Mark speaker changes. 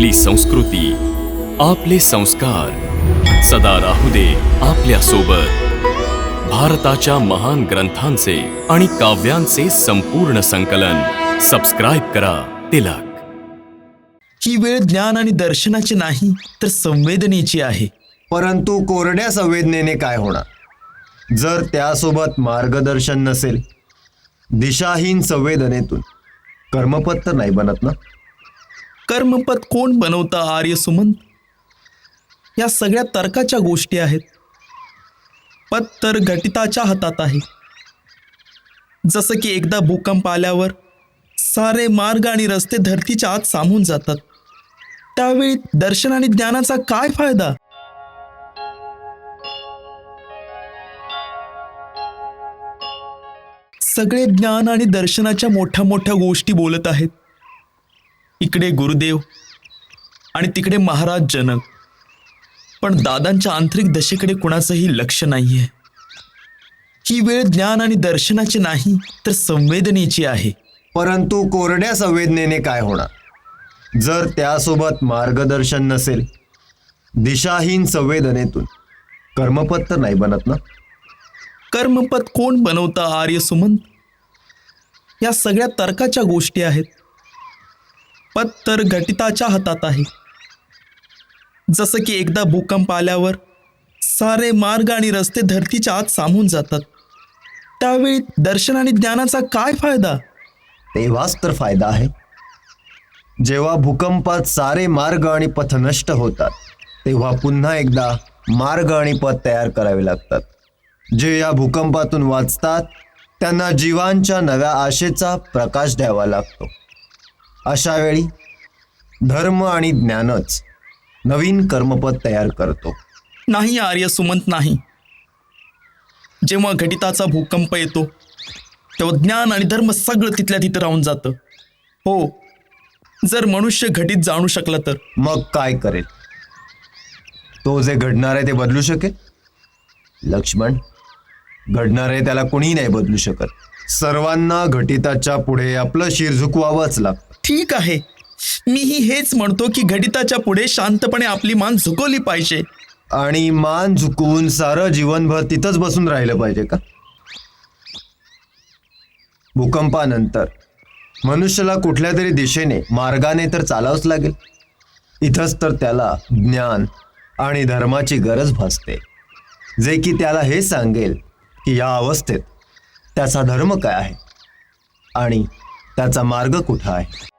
Speaker 1: आपली संस्कृती आपले संस्कार. सदा राहू दे आपल्यासोबत भारताच्या महान ग्रंथांचे आणि काव्यांचे संपूर्ण संकलन. सबस्क्राईब करा तिलक.
Speaker 2: ही वेळ ज्ञान आणि दर्शनाची नाही तर संवेदनेची आहे.
Speaker 3: परंतु कोरड्या संवेदनेने काय होणार? जर त्यासोबत मार्गदर्शन नसेल दिशाहीन संवेदनेतून कर्मपद तर नाही बनत ना?
Speaker 2: कर्मपद कोण बनवतं आर्य सुमंत या सगळ्या तर्काच्या गोष्टी आहेत. पद तर घटिताच्या हातात आहे. जसं की एकदा भूकंप आल्यावर सारे मार्ग आणि रस्ते धरतीच्या आत सामून जातात. त्यावेळी दर्शन आणि ज्ञानाचा काय फायदा? सगळे ज्ञान आणि दर्शनाच्या मोठ्या मोठ्या गोष्टी बोलत आहेत. इकडे गुरुदेव आणि तिकडे महाराज जनक. पण दादांच्या आंतरिक दशेकडे कुणाचंही लक्ष नाहीये. ही वेळ ज्ञान आणि दर्शनाची नाही तर संवेदनेची आहे.
Speaker 3: परंतु कोरड्या संवेदनेने काय होणार? जर त्यासोबत मार्गदर्शन नसेल दिशाहीन संवेदनेतून कर्मपद तर नाही बनत ना?
Speaker 2: कर्मपद कोण बनवतं आर्य सुमंत या सगळ्या तर्काच्या गोष्टी आहेत. पद तर घटिताच्या हातात आहे. जसं की एकदा भूकंप आल्यावर सारे मार्ग आणि रस्ते धरतीच्या आत सामून जातात. त्यावेळी दर्शन आणि ज्ञानाचा काय फायदा?
Speaker 3: तेव्हाच तर फायदा आहे. जेव्हा भूकंपात सारे मार्ग आणि पथ नष्ट होतात तेव्हा पुन्हा एकदा मार्ग आणि पथ तयार करावे लागतात. जे या भूकंपातून वाचतात त्यांना जीवांच्या नव्या आशेचा प्रकाश द्यावा लागतो. अशा वेळी धर्म आणि ज्ञानच नवीन कर्मपद तयार करतो.
Speaker 2: नाही आर्य सुमंत नाही. जेव्हा घटिताचा भूकंप येतो तेव्हा ज्ञान आणि धर्म सगळं तिथल्या तिथं राहून जातं. हो जर मनुष्य घटित जाणू शकला तर.
Speaker 3: मग काय करेल? तो जे घडणार आहे ते बदलू शकेल? लक्ष्मण घडणार आहे त्याला कोणी नाही बदलू शकत. सर्वांना घटिताच्या पुढे आपलं शिर झुकवावंच लागतं.
Speaker 2: ठीक आहे. मीही हेच म्हणतो की घटिताच्या पुढे शांतपणे आपली मान झुकवली पाहिजे.
Speaker 3: आणि मान झुकवून सारं जीवनभर तिथंच बसून राहिलं पाहिजे का? भूकंपानंतर. मनुष्याला कुठल्या तरी दिशेने मार्गाने तर चालावंच लागेल. इथंच तर त्याला ज्ञान आणि धर्माची गरज भासते. जे की त्याला हे सांगेल या अवस्थेत त्याचा धर्म काय आहे? आणि त्याचा मार्ग कुठं आहे?